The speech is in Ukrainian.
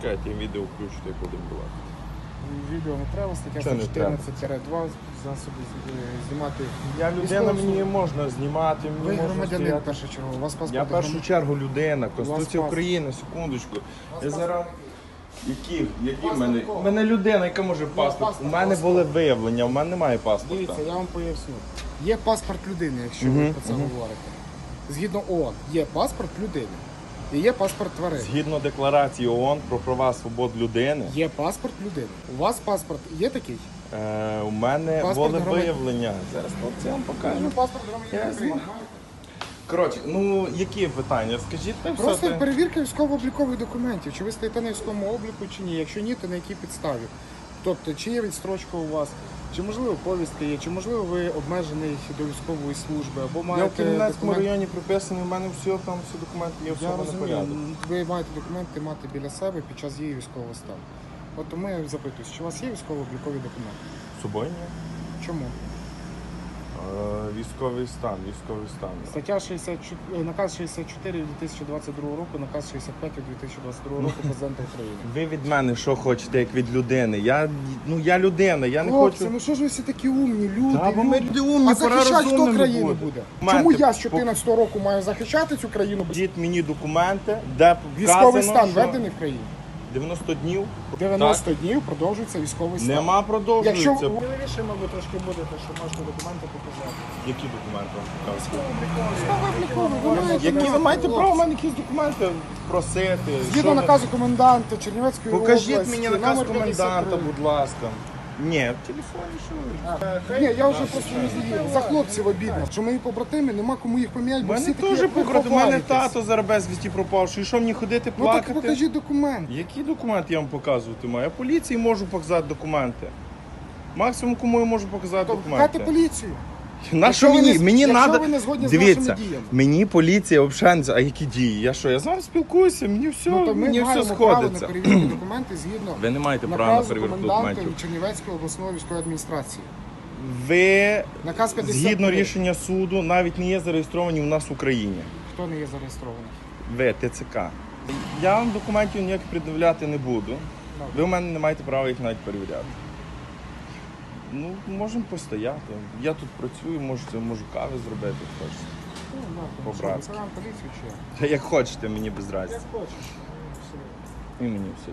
Чекайте, я відео включу, як будемо була. Відео не треба, стаття Що не 114-2, засоби е, знімати. Я людина, мені можна знімати, мені Ви можна громадянин стояти. першу чергу, у вас паспорт. Я в першу чергу людина, Конституція паспорт. України, секундочку. Я зараз. Які? Які в мене? кого? У мене людина, яка може паспорт. У паспорт, мене паспорт. були виявлення, у мене немає паспорта. Дивіться, я вам поясню. Є паспорт людини, якщо ви про це говорите. Згідно ООН, є паспорт людини. І є паспорт тварин. Згідно декларації ООН про права свобод людини, Є паспорт людини. У вас паспорт є такий? е, у мене Паспорт були громадян- виявлення. Зараз хлопці я вам покажу. Ну, паспорт громадянина України. Коротше, ну які питання? Скажіть та все. Просто перевірка військово-облікових документів. Чи ви стоїте на військовому обліку, чи ні. Якщо ні, то на якій підставі. Тобто, чи є відстрочка у вас, чи можливо повістка є, чи можливо ви обмежений до військової служби, або Я в маєте документ- районі прописаний, у мене все там всі документи є, все Я на розумію, порядок. ви маєте документи мати біля себе під час дії військового стану. От тому я запитуюсь, чи у вас є військово-облікові документи? З собою ні. Чому? Е, Військовий стан, військовий стан. Стаття 64, наказ 64 від 2022 року, наказ 65 від 2022 року президента України. Ви від мене що хочете, як від людини? Я, ну, я людина, я не Хлопці, хочу. ну що ж ви всі такі умні, люди? Та, бо ми люди. люди умні, а пора захищати хто розумними країну бути. буде? Документи Чому я з 14 року маю захищати цю країну? Діть мені документи, де Військовий вказано, стан що введений в країні. 90 днів. 90 днів продовжується військовий стан. Нема продовжується. Якщо ви вірше, мабуть, трошки будете, що можете документи показати. Які документи? Які ви маєте право в мене якісь документи просити? Згідно Що ви- наказу коменданта Чернівецької Покажіть області. мені наказ номер коменданта, будь ласка. Ні, в телефоні що ви? Ні, я вже просто не задію. За хлопців обідно. Що мої побратими, нема кому їх поміняти, У бо всі мене такі, теж як ви, покрути, у мене ховаєтесь. тато зараз пропав, що І що мені ходити Ну так плакати? покажіть документ. Які документи я вам показувати маю? Я поліції можу показати документи. Максимум, кому я можу показати То документи. викликайте поліцію. На що ви мені? не- Мені якщо надо... ви не згодні з Дивіться, нашими діями. мені поліція не... А які дії? Я що, я з вами спілкуюся, мені все, Ну, то ми мені все маємо право на сходиться. перевірку документи згідно Ви не маєте права на наказу перевірку коменданта документів. Чернівецької обласної військової адміністрації. Ви, Наказ 53. згідно рішення суду, навіть не є зареєстровані у нас в Україні. Хто не є зареєстрований? Ви, ТЦК. Я вам документів ніяких пред'являти не буду. Ви в мене не маєте права їх навіть перевіряти. Ну, можемо постояти. Я тут працюю, можете, можу кави зробити, хочете. Ну, да, По-братськи. Та як хочете, мені без разі. Як хочеш. І мені все.